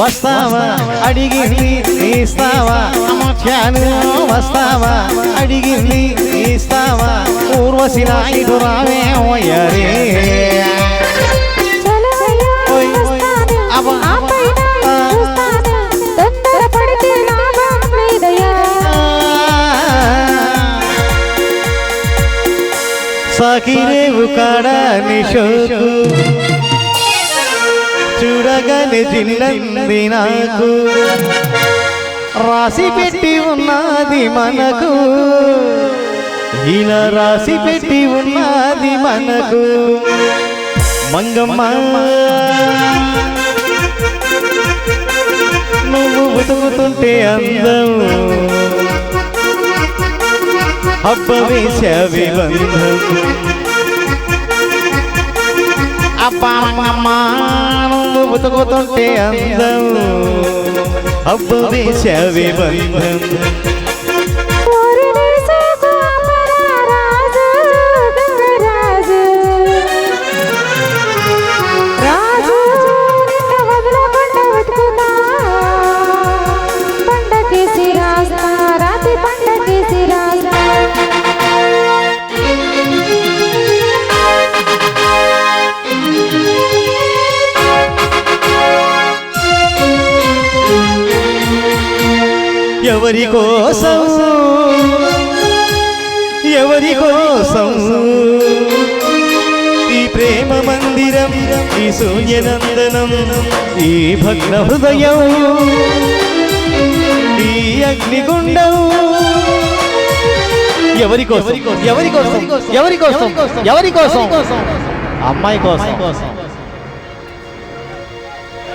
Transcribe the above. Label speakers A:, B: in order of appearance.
A: వస్తావా అడిగింది ఇస్తావా అమర్చాను వస్తావా అడిగింది ఇస్తావా ఊర్వశి నాయుడు రావే ఓయరే
B: చలవయ్యా
A: ఓయ్, ఓయ్. జిల్లంది నాకు రాసి పెట్టి ఉన్నది మనకు. ఇలా రాసి పెట్టి ఉన్నది మనకు. మంగమ్మ నువ్వు బతుకుతుంటే అందం. హబ్బ బంధం అబ్బా బతుకుతుంటే అందం హబ్బ వేసవి బంధం ఎవరి కోసం? ఎవరి కోసం? ఈ ప్రేమ మందిరం ఈ సూర్యనందనం ఈ భగ్న హృదయం ఈ అగ్నిగుండం. ఎవరి కోసం? ఎవరి కోసం? ఎవరి కోసం? ఎవరి కోసం. అమ్మాయి కోసం.